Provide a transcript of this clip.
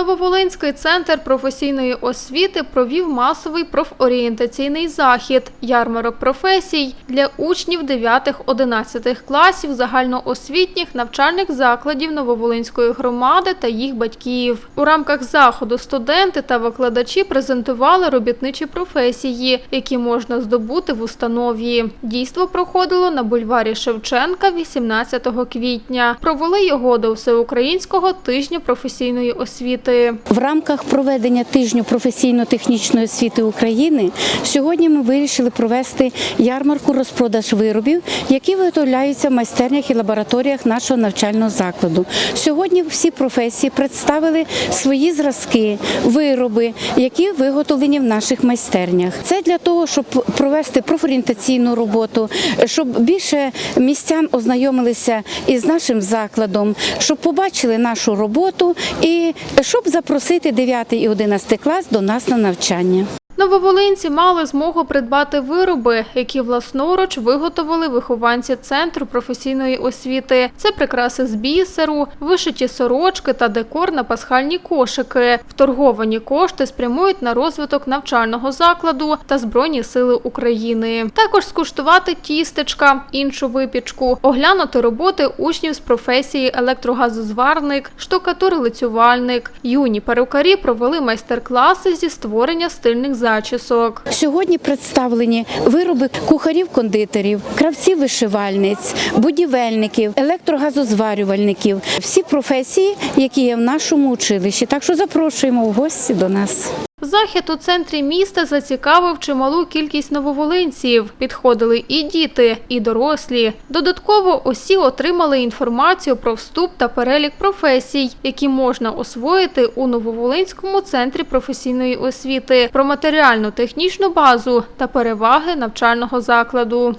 Нововолинський центр професійної освіти провів масовий профорієнтаційний захід ярмарок професій для учнів 9-11 класів загальноосвітніх навчальних закладів Нововолинської громади та їх батьків. У рамках заходу студенти та викладачі презентували робітничі професії, які можна здобути в установі. Дійство проходило на бульварі Шевченка 18 квітня. Провели його до всеукраїнського тижня професійної освіти. В рамках проведення тижню професійно-технічної освіти України сьогодні ми вирішили провести ярмарку розпродаж виробів, які виготовляються в майстернях і лабораторіях нашого навчального закладу. Сьогодні всі професії представили свої зразки, вироби, які виготовлені в наших майстернях. Це для того, щоб провести профорієнтаційну роботу, щоб більше містян ознайомилися із нашим закладом, щоб побачили нашу роботу і щоб запросити 9 і 11 клас до нас на навчання. Нововолинці мали змогу придбати вироби, які власноруч виготовили вихованці центру професійної освіти. Це прикраси з бісеру, вишиті сорочки та декор на пасхальні кошики. Вторговані кошти спрямують на розвиток навчального закладу та Збройні сили України. Також скуштувати тістечка, іншу випічку, оглянути роботи учнів з професії електрогазозварник, штукатур-лицювальник. Юні перукарі провели майстер-класи зі створення стильних зачісок. Сьогодні представлені вироби кухарів-кондитерів, кравців-вишивальниць, будівельників, електрогазозварювальників. Всі професії, які є в нашому училищі. Так що запрошуємо в гості до нас. Захід у центрі міста зацікавив чималу кількість нововолинців. Підходили і діти, і дорослі. Додатково усі отримали інформацію про вступ та перелік професій, які можна освоїти у Нововолинському центрі професійної освіти, про матеріальну технічну базу та переваги навчального закладу.